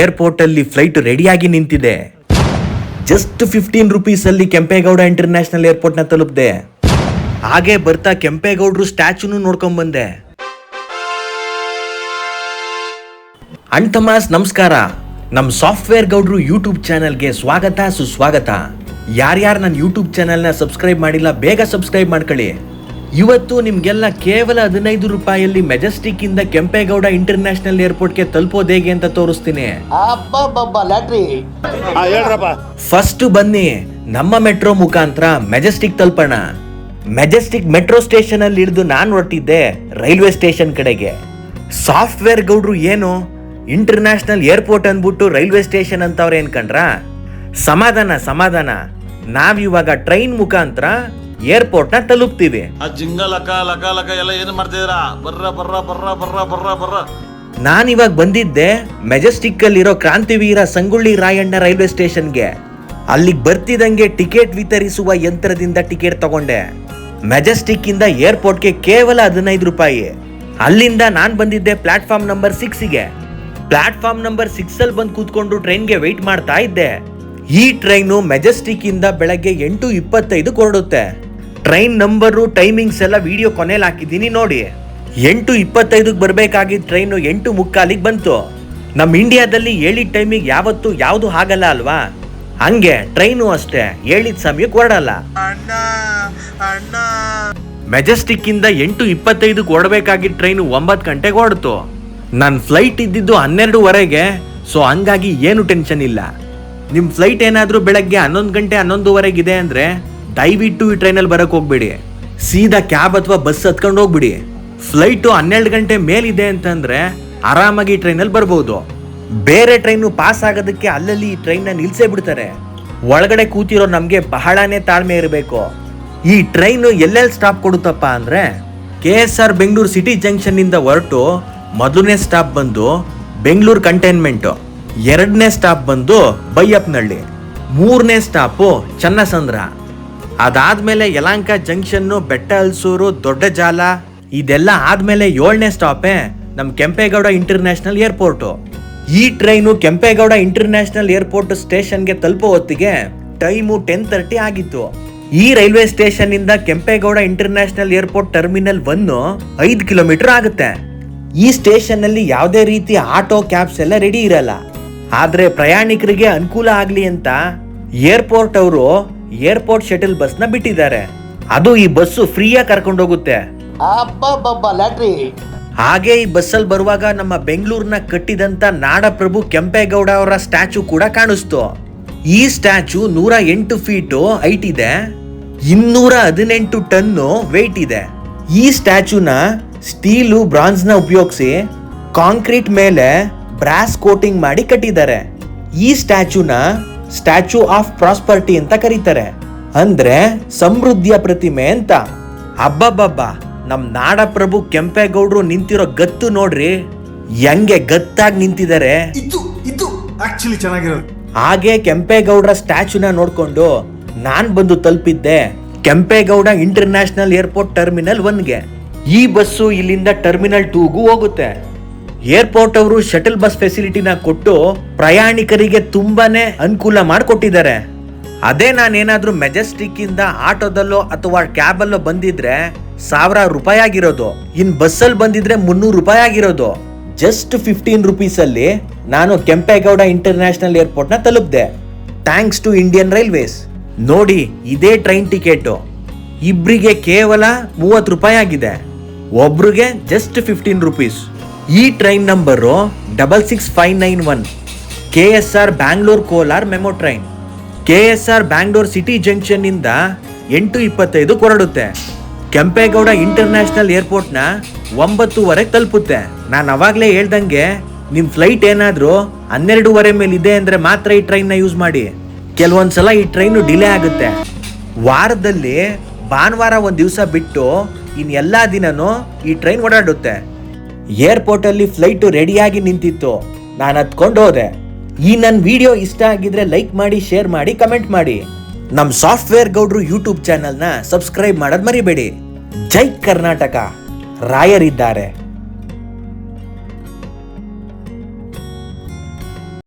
Airport ಅಲ್ಲಿ flight ರೆಡಿಯಾಗಿ ನಿಂತಿದೆ. ಜಸ್ಟ್ ಫಿಫ್ಟೀನ್ ರುಪೀಸ್ ಅಲ್ಲಿ ಕೆಂಪೇಗೌಡ ಇಂಟರ್ನ್ಯಾಷನಲ್ ಏರ್ಪೋರ್ಟ್ನ ತಲುಪಿದೆ. ಹಾಗೆ ಬರ್ತಾ ಕೆಂಪೇಗೌಡರು ಸ್ಟ್ಯಾಚುನು ನೋಡ್ಕೊಂಡ್ ಬಂದೆ. ಅಣ್ತಮಾಸ್ ನಮಸ್ಕಾರ. ನಮ್ ಸಾಫ್ಟ್ವೇರ್ ಗೌಡ್ರು ಯೂಟ್ಯೂಬ್ ಚಾನಲ್ಗೆ ಸ್ವಾಗತ, ಸುಸ್ವಾಗತ. ಯಾರ್ಯಾರು ನನ್ನ ಯೂಟ್ಯೂಬ್ ಚಾನಲ್ನ ಸಬ್ಸ್ಕ್ರೈಬ್ ಮಾಡಿಲ್ಲ, ಬೇಗ ಸಬ್ಸ್ಕ್ರೈಬ್ ಮಾಡ್ಕೊಳ್ಳಿ. ಇವತ್ತು ನಿಮ್ಗೆಲ್ಲ ಕೇವಲ ಹದಿನೈದು ರೂಪಾಯಲ್ಲಿ ಮೆಜೆಸ್ಟಿಕ್ ಇಂದ ಕೆಂಪೇಗೌಡ ಇಂಟರ್ನ್ಯಾಷನಲ್ ಏರ್ಪೋರ್ಟ್ಗೆ ತಲುಪೋದು ಹೇಗೆ ಅಂತ ತೋರಿಸ್ತೀನಿ. ಫಸ್ಟ್ ಬನ್ನಿ ನಮ್ಮ ಮೆಟ್ರೋ ಮುಖಾಂತರ ಮೆಜೆಸ್ಟಿಕ್ ತಲುಪೋಣ. ಮೆಜೆಸ್ಟಿಕ್ ಮೆಟ್ರೋ ಸ್ಟೇಷನ್ ಅಲ್ಲಿ ಇಳಿದು ನಾನು ಹೊರಟಿದ್ದೆ ರೈಲ್ವೆ ಸ್ಟೇಷನ್ ಕಡೆಗೆ. ಸಾಫ್ಟ್ವೇರ್ ಗೌಡ್ರು ಏನು? ಇಂಟರ್ನ್ಯಾಷನಲ್ ಏರ್ಪೋರ್ಟ್ ಅಂದ್ಬಿಟ್ಟು ರೈಲ್ವೆ ಸ್ಟೇಷನ್ ಅಂತವ್ರ ಏನ್ ಕಣ್ರ ಸಮಾಧಾನ ಸಮಾಧಾನ. ನಾವಿವಾಗ ಟ್ರೈನ್ ಮುಖಾಂತರ ಏರ್ಪೋರ್ಟ್ನ ತಲುಪ್ತೀವಿ ಆ ಜಿಂಗ ಲಕ ಲಕ ಲಕ ಎಲ್ಲ ಏನ್ ಮಾಡ್ತಿದ್ದೀರಾ? ಬರ್ರ ಬರ್ರ ಬರ್ರ ಬರ್ರ ಬರ್ರ ಬರ್ರ. ನಾನಿವಾಗ ಬಂದಿದ್ದೆ ಮೆಜೆಸ್ಟಿಕ್ ಅಲ್ಲಿರೋ ಕ್ರಾಂತಿವೀರ ಸಂಗೊಳ್ಳಿ ರಾಯಣ್ಣ ರೈಲ್ವೆ ಸ್ಟೇಷನ್ಗೆ. ಅಲ್ಲಿಗೆ ಬರ್ತಿದಂಗೆ ಟಿಕೆಟ್ ವಿತರಿಸುವ ಯಂತ್ರದಿಂದ ಟಿಕೆಟ್ ತಗೊಂಡೆ. ಮೆಜೆಸ್ಟಿಕ್ ಇಂದ ಏರ್ಪೋರ್ಟ್ಗೆ ಕೇವಲ ಹದಿನೈದು ರೂಪಾಯಿ. ಅಲ್ಲಿಂದ ನಾನು ಬಂದಿದ್ದೆ ಪ್ಲಾಟ್ಫಾರ್ಮ್ ನಂಬರ್ ಸಿಕ್ಸ್ಗೆ. ಪ್ಲಾಟ್ಫಾರ್ಮ್ ನಂಬರ್ ಸಿಕ್ಸ್ ಅಲ್ಲಿ ಬಂದು ಕೂತ್ಕೊಂಡು ಟ್ರೈನ್ಗೆ ವೆಯ್ಟ್ ಮಾಡ್ತಾ ಇದ್ದೆ. ಈ ಟ್ರೈನು ಮೆಜೆಸ್ಟಿಕ್ ಇಂದ ಬೆಳಗ್ಗೆ ಎಂಟು ಇಪ್ಪತ್ತೈದು ಹೊರಡುತ್ತೆ. ಟ್ರೈನ್ ನಂಬರು ಟೈಮಿಂಗ್ಸ್ ಎಲ್ಲ ವಿಡಿಯೋ ಕೊನೆಯಲ್ಲಿ ಹಾಕಿದ್ದೀನಿ ನೋಡಿ. ಎಂಟು ಇಪ್ಪತ್ತೈದಕ್ಕೆ ಬರಬೇಕಾಗಿದ್ದ ಟ್ರೈನು ಎಂಟು ಮುಕ್ಕಾಲಿಗೆ ಬಂತು. ನಮ್ಮ ಇಂಡಿಯಾದಲ್ಲಿ ಹೇಳಿದ ಟೈಮಿಗೆ ಯಾವತ್ತು ಯಾವುದು ಆಗಲ್ಲ ಅಲ್ವಾ? ಹಂಗೆ ಟ್ರೈನು ಅಷ್ಟೇ ಹೇಳಿದ ಸಮಯಕ್ಕೆ ಹೊರಡಲ್ಲ. ಮೆಜೆಸ್ಟಿಕ್ ಇಂದ ಎಂಟು ಇಪ್ಪತ್ತೈದಕ್ಕೆ ಹೊರಡಬೇಕಾಗಿದ್ದ ಟ್ರೈನು ಒಂಬತ್ತು ಗಂಟೆಗೆ ಹೊರಡ್ತು. ನನ್ನ ಫ್ಲೈಟ್ ಇದ್ದಿದ್ದು ಹನ್ನೆರಡುವರೆಗೆ ಸೊ ಹಂಗಾಗಿ ಏನು ಟೆನ್ಷನ್ ಇಲ್ಲ. ನಿಮ್ಮ ಫ್ಲೈಟ್ ಏನಾದರೂ ಬೆಳಗ್ಗೆ ಹನ್ನೊಂದು ಗಂಟೆ ಹನ್ನೊಂದುವರೆಗಿದೆ ಅಂದರೆ ದಯವಿಟ್ಟು ಈ ಟ್ರೈನಲ್ಲಿ ಬರಕ್ಕೆ ಹೋಗ್ಬೇಡಿ. ಸೀದಾ ಕ್ಯಾಬ್ ಅಥವಾ ಬಸ್ ಹತ್ಕೊಂಡು ಹೋಗ್ಬಿಡಿ. ಫ್ಲೈಟು ಹನ್ನೆರಡು ಗಂಟೆ ಮೇಲಿದೆ ಅಂತಂದ್ರೆ ಆರಾಮಾಗಿ ಟ್ರೈನಲ್ಲಿ ಬರ್ಬೋದು. ಬೇರೆ ಟ್ರೈನು ಪಾಸ್ ಆಗೋದಕ್ಕೆ ಅಲ್ಲಲ್ಲಿ ಈ ಟ್ರೈನ್ನ ನಿಲ್ಲಿಸೇ ಬಿಡ್ತಾರೆ. ಒಳಗಡೆ ಕೂತಿರೋ ನಮಗೆ ಬಹಳನೇ ತಾಳ್ಮೆ ಇರಬೇಕು. ಈ ಟ್ರೈನು ಎಲ್ಲೆಲ್ಲಿ ಸ್ಟಾಪ್ ಕೊಡುತ್ತಪ್ಪ ಅಂದರೆ, K S R Bengaluru city ಜಂಕ್ಷನ್ನಿಂದ ಹೊರಟು ಮೊದಲನೇ ಸ್ಟಾಪ್ ಬಂದು ಬೆಂಗಳೂರು ಕಂಟೈನ್ಮೆಂಟು ಎರಡನೇ ಸ್ಟಾಪ್ ಬಂದು ಬೈಯಪ್ಪನಹಳ್ಳಿ, ಮೂರನೇ ಸ್ಟಾಪು ಚನ್ನಸಂದ್ರ. ಅದಾದ್ಮೇಲೆ ಯಲಾಂಕ ಜಂಕ್ಷನ್ನು ಬೆಟ್ಟ ಹಲ್ಸೂರು ದೊಡ್ಡ ಜಾಲ, ಇದೆಲ್ಲ ಆದ್ಮೇಲೆ ಏಳನೇ ಸ್ಟಾಪೇ ನಮ್ಮ ಕೆಂಪೇಗೌಡ ಇಂಟರ್ನ್ಯಾಷನಲ್ ಏರ್ಪೋರ್ಟು. ಈ ಟ್ರೈನು ಕೆಂಪೇಗೌಡ ಇಂಟರ್ನ್ಯಾಷನಲ್ ಏರ್ಪೋರ್ಟ್ ಸ್ಟೇಷನ್ಗೆ ತಲುಪೋ ಹೊತ್ತಿಗೆ ಟೈಮು ಟೆನ್ ತರ್ಟಿ ಆಗಿತ್ತು. ಈ ರೈಲ್ವೆ ಸ್ಟೇಷನ್ ಇಂದ Kempegowda international airport terminal one ಐದು ಕಿಲೋಮೀಟರ್ ಆಗುತ್ತೆ. ಈ ಸ್ಟೇಷನ್ ಅಲ್ಲಿ ಯಾವುದೇ ರೀತಿ ಆಟೋ ಕ್ಯಾಬ್ಸ್ ಎಲ್ಲ ರೆಡಿ ಇರಲ್ಲ. ಆದ್ರೆ ಪ್ರಯಾಣಿಕರಿಗೆ ಅನುಕೂಲ ಆಗಲಿ ಅಂತ ಏರ್ಪೋರ್ಟ್ ಅವರು ಏರ್ಪೋರ್ಟ್ ಶಟಲ್ ಬಸ್ನ ಬಿಟ್ಟಿದ್ದಾರೆ. ಅದು ಈ ಬಸ್ಸು ಫ್ರೀಯಾಗಿ ಕರ್ಕೊಂಡು ಹೋಗುತ್ತೆ ಅಬ್ಬಬ್ಬಬ್ಬ ಲ್ಯಾಟ್ರಿ. ಹಾಗೆ ಈ ಬಸ್ಸಲ್ಲಿ ಬರುವಾಗ ನಮ್ಮ ಬೆಂಗಳೂರಿನ ಕಟ್ಟಿದಂತ ನಾಡಪ್ರಭು ಕೆಂಪೇಗೌಡ ಅವರ ಸ್ಟ್ಯಾಚು ಕೂಡ ಕಾಣಿಸ್ತು. ಈ ಸ್ಟ್ಯಾಚು ನೂರ ಎಂಟು ಫೀಟು ಹೈಟ್ ಇದೆ. ಇನ್ನೂರ ಹದಿನೆಂಟು ಟನ್ನು ವೆಯ್ಟ್ ಇದೆ. ಈ ಸ್ಟ್ಯಾಚುನ ಸ್ಟೀಲು ಬ್ರಾನ್ಸ್ನ ಉಪಯೋಗಿಸಿ ಕಾಂಕ್ರೀಟ್ ಮೇಲೆ ಬ್ರಾಸ್ ಕೋಟಿಂಗ್ ಮಾಡಿ ಕಟ್ಟಿದ್ದಾರೆ. ಈ ಸ್ಟ್ಯಾಚುನ ಸ್ಟ್ಯಾಚು ಆಫ್ ಪ್ರಾಸ್ಪರ್ಟಿ ಅಂತ ಕರೀತಾರೆ. ಅಂದ್ರೆ ಸಮೃದ್ಧಿಯ ಪ್ರತಿಮೆ ಅಂತ. ಹಬ್ಬಬ್ಬಬ್ಬ ನಮ್ ನಾಡಪ್ರಭು ಕೆಂಪೇಗೌಡರು ನಿಂತಿರೋ ಗತ್ತು ನೋಡ್ರಿ. ಹೆಂಗೆ ಗತ್ತಾಗಿ ನಿಂತಿದ್ದಾರೆ ಇದು ಇದು ಆಕ್ಚುಲಿ ಚೆನ್ನಾಗಿರೋದು. ಹಾಗೆ ಕೆಂಪೇಗೌಡರ ಸ್ಟ್ಯಾಚುನ ನೋಡ್ಕೊಂಡು ನಾನ್ ಬಂದು ತಲುಪಿದ್ದೆ ಕೆಂಪೇಗೌಡ ಇಂಟರ್ನ್ಯಾಷನಲ್ ಏರ್ಪೋರ್ಟ್ ಟರ್ಮಿನಲ್ ಒನ್ಗೆ ಈ ಬಸ್ಸು ಇಲ್ಲಿಂದ ಟರ್ಮಿನಲ್ ಟೂಗೂ ಹೋಗುತ್ತೆ. ಏರ್ಪೋರ್ಟ್ ಅವರು ಶಟಲ್ ಬಸ್ ಫೆಸಿಲಿಟಿನ ಕೊಟ್ಟು ಪ್ರಯಾಣಿಕರಿಗೆ ತುಂಬಾನೇ ಅನುಕೂಲ ಮಾಡಿಕೊಟ್ಟಿದ್ದಾರೆ. ಅದೇ ನಾನೇನಾದ್ರೂ ಮೆಜೆಸ್ಟಿಕ್ ಇಂದ ಆಟೋದಲ್ಲೋ ಅಥವಾ ಕ್ಯಾಬಲ್ಲೋ ಬಂದಿದ್ರೆ ಸಾವಿರಾರು ರೂಪಾಯಿ ಆಗಿರೋದು. ಇನ್ ಬಸ್ಸಲ್ಲಿ ಬಂದಿದ್ರೆ ಮುನ್ನೂರು ರೂಪಾಯಿ ಆಗಿರೋದು. ಜಸ್ಟ್ ಫಿಫ್ಟೀನ್ ರುಪೀಸ್ ಅಲ್ಲಿ ನಾನು ಕೆಂಪೇಗೌಡ ಇಂಟರ್ನ್ಯಾಷನಲ್ ಏರ್ಪೋರ್ಟ್ನ ತಲುಪಿದೆ. ಥ್ಯಾಂಕ್ಸ್ ಟು ಇಂಡಿಯನ್ ರೈಲ್ವೇಸ್ ನೋಡಿ, ಇದೇ ಟ್ರೈನ್ ಟಿಕೆಟ್. ಇಬ್ರಿಗೆ ಕೇವಲ ಮೂವತ್ತು ರೂಪಾಯಿ ಆಗಿದೆ. ಒಬ್ರಿಗೆ ಜಸ್ಟ್ ಫಿಫ್ಟೀನ್ ರುಪೀಸ್ ಈ train number double six five nine one K S R Bangalore Kolar MEMU train K S R Bangalore city junction ಇಂದ ಎಂಟು ಇಪ್ಪತ್ತೈದು ಹೊರಡುತ್ತೆ ಕೆಂಪೇಗೌಡ ಇಂಟರ್ನ್ಯಾಷನಲ್ ಏರ್ಪೋರ್ಟ್ನ ಒಂಬತ್ತುವರೆಗೆ ತಲುಪುತ್ತೆ. ನಾನು ಅವಾಗಲೇ ಹೇಳ್ದಂಗೆ ನಿಮ್ಮ ಫ್ಲೈಟ್ ಏನಾದರೂ ಹನ್ನೆರಡೂವರೆ ಮೇಲೆ ಇದೆ ಅಂದರೆ ಮಾತ್ರ ಈ ಟ್ರೈನ್ನ ಯೂಸ್ ಮಾಡಿ. ಕೆಲವೊಂದ್ಸಲ ಈ ಟ್ರೈನು ಡಿಲೇ ಆಗುತ್ತೆ. ವಾರದಲ್ಲಿ ಭಾನುವಾರ ಒಂದು ದಿವಸ ಬಿಟ್ಟು ಇನ್ ಎಲ್ಲಾ ದಿನನೂ ಈ ಟ್ರೈನ್ ಓಡಾಡುತ್ತೆ. ಏರ್ಪೋರ್ಟ್ ಅಲ್ಲಿ ಫ್ಲೈಟ್ ರೆಡಿಯಾಗಿ ನಿಂತಿತ್ತು. ನಾನು ಹತ್ಕೊಂಡು ಹೋದೆ. ಈ ನನ್ನ ವಿಡಿಯೋ ಇಷ್ಟ ಆಗಿದ್ರೆ ಲೈಕ್ ಮಾಡಿ, ಶೇರ್ ಮಾಡಿ, ಕಮೆಂಟ್ ಮಾಡಿ. ನಮ್ಮ ಸಾಫ್ಟ್ವೇರ್ ಗೌಡ್ರು ಯೂಟ್ಯೂಬ್ ಚಾನಲ್ನ ಸಬ್ಸ್ಕ್ರೈಬ್ ಮಾಡೋದು ಮರಿಬೇಡಿ. ಜೈ ಕರ್ನಾಟಕ. ರಾಯರಿದ್ದಾರೆ.